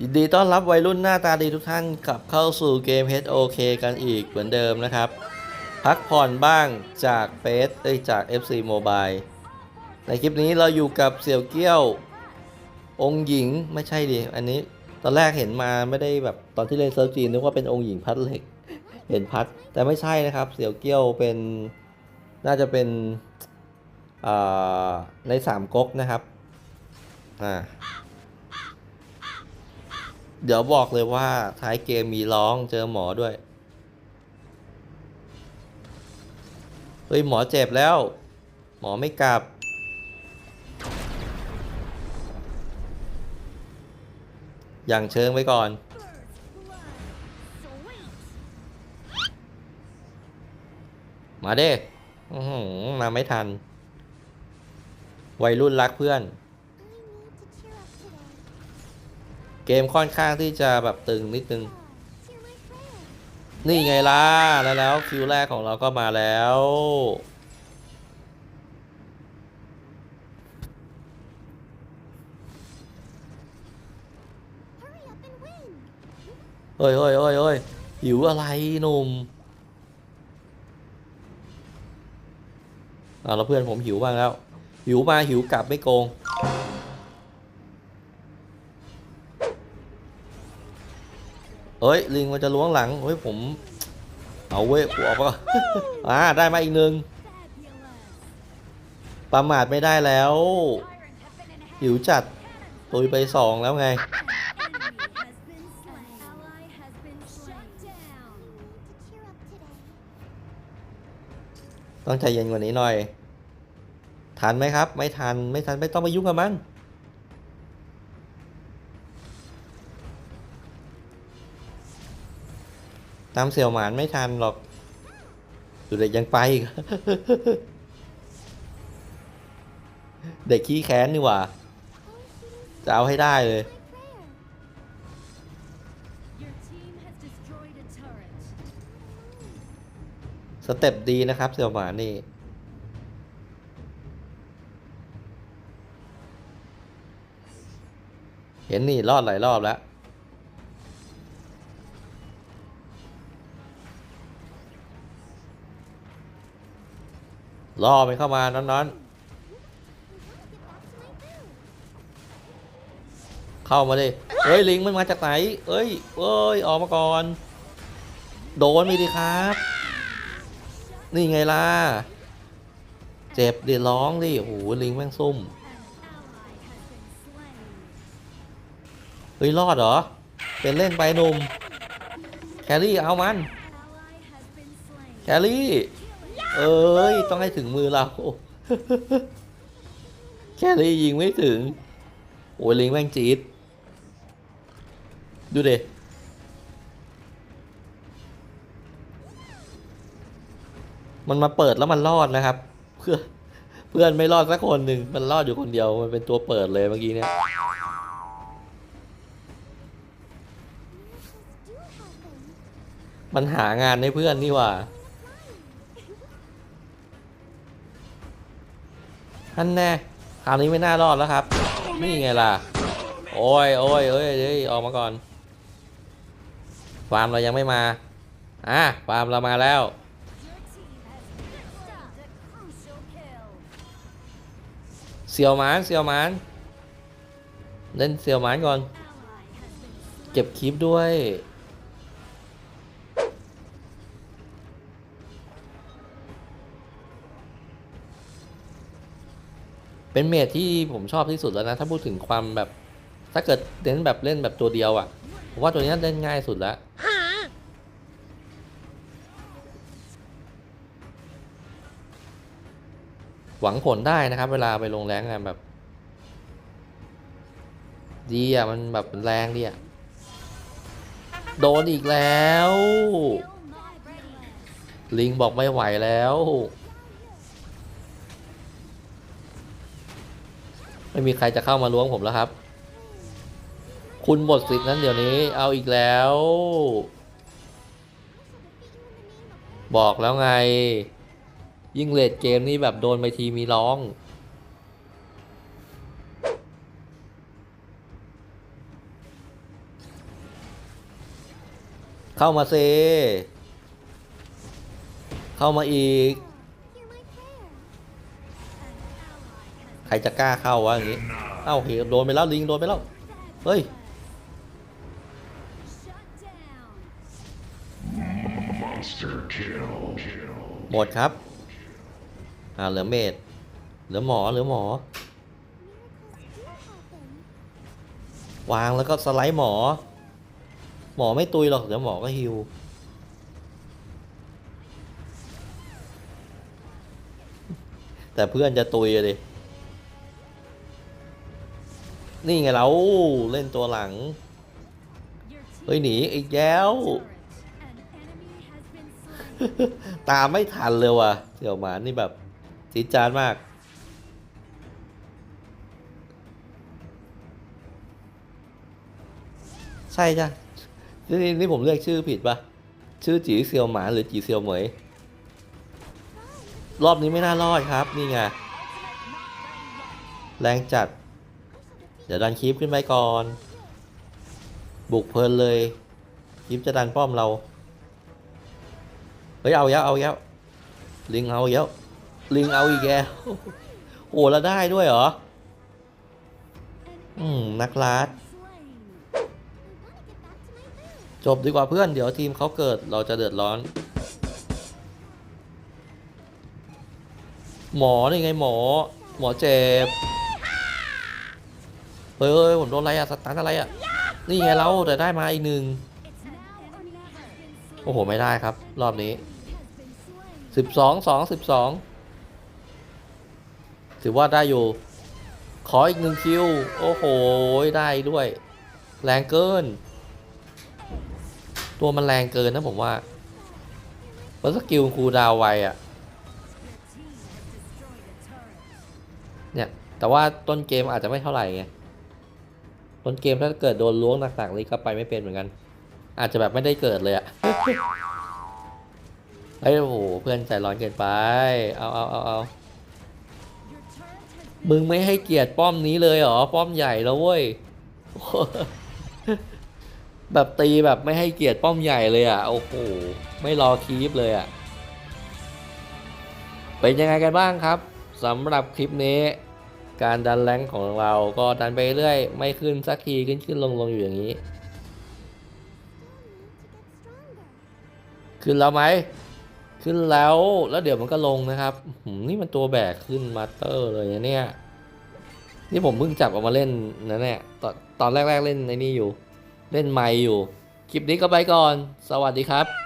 ยินดีต้อนรับวัยรุ่นหน้าตาดีทุกท่านกลับเข้าสู่เกม HOK กันอีกเหมือนเดิมนะครับ พักผ่อนบ้างจากเฟสเอ้ยจาก FC Mobile ในคลิปนี้เราอยู่กับเสี่ยวเกี้ยว องค์หญิงไม่ใช่ดิอันนี้ตอนแรกเห็นมาไม่ได้แบบตอนที่เล่นเซิร์ฟจีนนึกว่าเป็นองค์หญิงพัดเหล็ก เห็นพัด แต่ไม่ใช่นะครับ เสี่ยวเกี้ยวเป็นน่าจะเป็นในสามก๊กนะครับอ่า เดี๋ยวบอกเลยว่าท้ายเกมมีร้องเจอหมอด้วย เฮ้ย หมอเจ็บแล้ว หมอไม่กลับ อย่างเชิงไว้ก่อน มาเด้มาไม่ทัน วัยรุ่นรักเพื่อน เกมค่อนข้างที่จะแบบตึงนิดนึง นี่ไงล่ะ แล้วแล้วคิวแรกของเราก็มาแล้ว เฮ้ยเฮ้ยเฮ้ยเฮ้ยหิวอะไรหนุ่มอ่าแล้วเพื่อนผมหิวบ้างแล้ว หิวมาหิวกลับไม่โกง เอ้ยลิงมันจะล้วงหลังเฮ้ยผมเอาเว้ยกูออกก็อ่าได้มาอีกหนึ่งประมาทไม่ได้แล้วหิวจัดตุยไปสองแล้วไงต้องใจเย็นกว่านี้หน่อยทันไหมครับ ไม่ทัน ไม่ทัน ไม่ต้องไปยุ่งกับมัน ตามเสี่ยวหมานไม่ทันหรอกดูเด็กยังไปอีกเด็กขี้แค้นนี่หว่า จะเอาให้ได้เลย สเต็ปดีนะครับเสี่ยวหมานนี่ เห็นนี่รอดหลายรอบแล้ว ล่อมันเข้ามานอนๆ เข้ามาดิเฮ้ยลิงมันมาจากไหน เอ้ยเอ้ยออกมาก่อน โดนมีดิครับ นี่ไงล่ะ เจ็บเดี๋ยวร้องดิ โอ้โหลิงแม่งซุ่ม เฮ้ยรอดเหรอ เป็นเล่นไปหนุ่ม แครี่เอามัน แครี่ เอ้ย ต้องให้ถึงมือเรา แค่นี้ยิงไม่ถึง โอ้ยลิงแม่งจี๊ดดูเดมันมาเปิดแล้วมันรอดนะครับ เพื่อนเพื่อนไม่รอดสักคนหนึ่งมันรอดอยู่คนเดียวมันเป็นตัวเปิดเลยเมื่อกี้เนี่ยมันหางานให้เพื่อนนี่หว่า ท่านแน่คราวนี้ไม่น่ารอดแล้วครับ นี่ไงล่ะ โอ้ยโอ้ยเอ้ยเอ้ยออกมาก่อนฟาร์มเรายังไม่มา อะฟาร์มเรามาแล้ว เสี่ยวหมานเสี่ยวหมานเล่นเสี่ยวหมานก่อน เก็บคลิปด้วย เป็นเมทที่ผมชอบที่สุดแล้วนะ ถ้าพูดถึงความแบบ ถ้าเกิดเน้นแบบเล่นแบบตัวเดียวอะ่ะ ผมว่าตัวนี้เล่นง่ายสุดแล้วหวังผลได้นะครับ เวลาไปลงแรงงานแบบ ดีอะ มันแบบแรงดีอะ โดนอีกแล้ว ลิงบอกไม่ไหวแล้ว ไม่มีใครจะเข้ามาล้วงผมแล้วครับ คุณหมดสิทธิ์นั้นเดี๋ยวนี้ เอาอีกแล้ว บอกแล้วไง ยิ่งเลดเกมนี่แบบโดนไปทีมีร้องเข้ามาเซ เข้ามาอีก ใครจะกล้าเข้าวะอย่างนี้ เอ้าเห็นโดนไปแล้วลิงโดนไปแล้ว เฮ้ย Monster kill. หมดครับ อ่าเหลือเมดเหลือหมอเหลือหมอ วางแล้วก็สไลด์หมอ หมอไม่ตุยหรอกเดี๋ยวหมอก็ฮิว แต่เพื่อนจะตุยอะดิ นี่ไงเราเล่นตัวหลัง เฮ้ยหนีอีกแล้ว ตามไม่ทันเลยว่ะเสี่ยวหมานนี่แบบจีจานมาก ใช่จ้ะนี่นี่ผมเรียกชื่อผิดปะชื่อจีเซียวหมานหรือจีเซียวเหมย รอบนี้ไม่น่ารอดครับ นี่ไง แรงจัด เดี๋ยวดันคลิปขึ้นไปก่อน บุกเพลินเลยคลิปจะดันป้อมเรา เฮ้ยเอาแล้วเอาแล้วลิงเอาอีกแล้วลิงเอาอีกแกวโอ้แล้วได้ด้วยเหรอ อืมนักลาดจบดีกว่าเพื่อนเดี๋ยวทีมเขาเกิดเราจะเดือดร้อน หมอนี่ไงหมอ หมอเจ็บ เฮ้ยเฮ้ยผมโดนอะไรอะสตันอะไรอะนี่ไงเราแต่ได้มาอีกหนึ่งโอ้โห ไม่ได้ครับ รอบนี้สิบสองสองสิบสองถือว่าได้อยู่ ขออีกหนึ่งคิว โอ้โห ได้ด้วย แรงเกิน ตัวมันแรงเกินนะผมว่ามันสกิลคูดาวไวอะเนี่ย แต่ว่าต้นเกมอาจจะไม่เท่าไหร่ไง ต้นเกมถ้าเกิดโดนล้วงหนักๆนี่ก็ไปไม่เป็นเหมือนกัน อาจจะแบบไม่ได้เกิดเลยอะเฮ้ยโอ้โหเพื่อนใจร้อนเกินไป เอาเอาเอาเอามึงไม่ให้เกียรติป้อมนี้เลยเหรอ ป้อมใหญ่แล้วเว้ย แบบตีแบบไม่ให้เกียรติป้อมใหญ่เลยอะ โอ้โห ไม่รอคีปเลยอะ เป็นยังไงกันบ้างครับสำหรับคลิปนี้ การดันแรงของเราก็ดันไปเรื่อยไม่ขึ้นสักทีขึ้นขึ้นลงลงอยู่อย่างนี้ ขึ้นแล้วไหมขึ้นแล้วแล้วเดี๋ยวมันก็ลงนะครับนี่มันตัวแบกขึ้นมาเตอร์เลยนะเนี่ยนี่ผมเพิ่งจับออกมาเล่นนะเนี่ยตอนตอนแรกๆเล่นในนี่อยู่ เล่นไมค์อยู่ คลิปนี้ก็ไปก่อน สวัสดีครับ